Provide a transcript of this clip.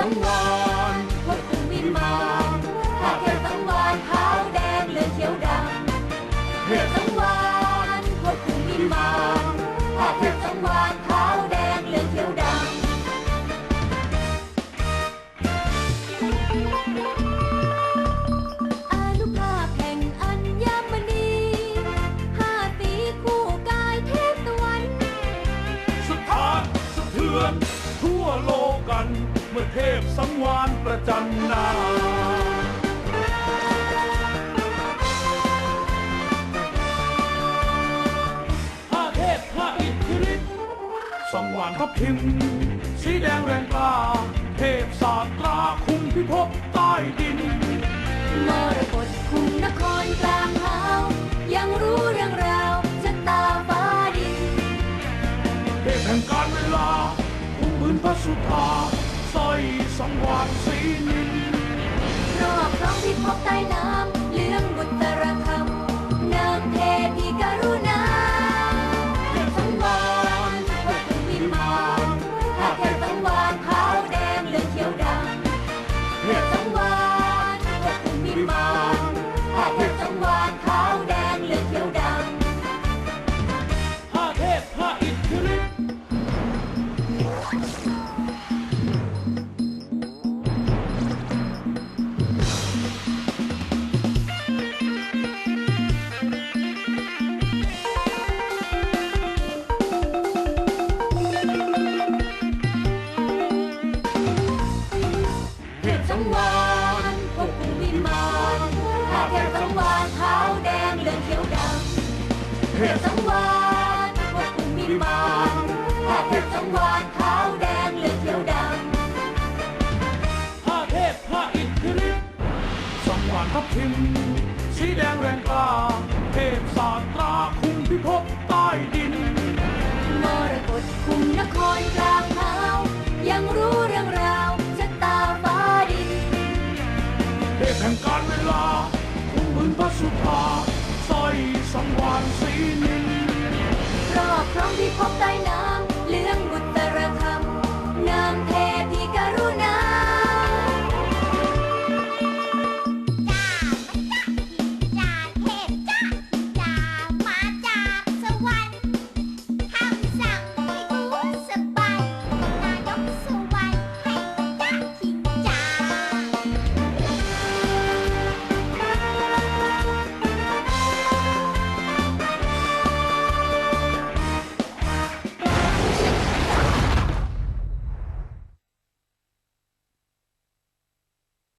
ทั้งวานพวกุ้งวิมานผ้าเทพสังวานขาวแดงเหลืองเขียวดำเทพสังวานพวกุ้งวิมานผ้าเทพสังวานขาวแดงเหลืองเขียวดำเพื่อน เทพสังวานประจันนาพระเทพพระอิทธิฤทธิ์สังวานทับทิม สีแดงแรงกล้า เทพศาสตราคุมพิภพใต้ดินมรกตคุมนครกลางหาวยังรู้เรื่องราวชะตาฟ้าดิน เทพแห่งการเวลาคุมพื้นพระสุธา สร้อยสังวานสีนิ ทพสังวานพวกคุณวิมานถ้าเทพสังวานขาวแดงเหลืองเขียวดำห้าเทพห้าอิทธิฤทธิ์สังวานทับทิมสีแดงแรงกล้าเทพศาสตราคุมพิภพใต้ดินมรกตคุมนครกลางหายังรู้เรื่องราวชะตาฟ้าดินเทพแห่งการเวลาคุมบุญพระสุภา รอบครั้งที่พบได้ใน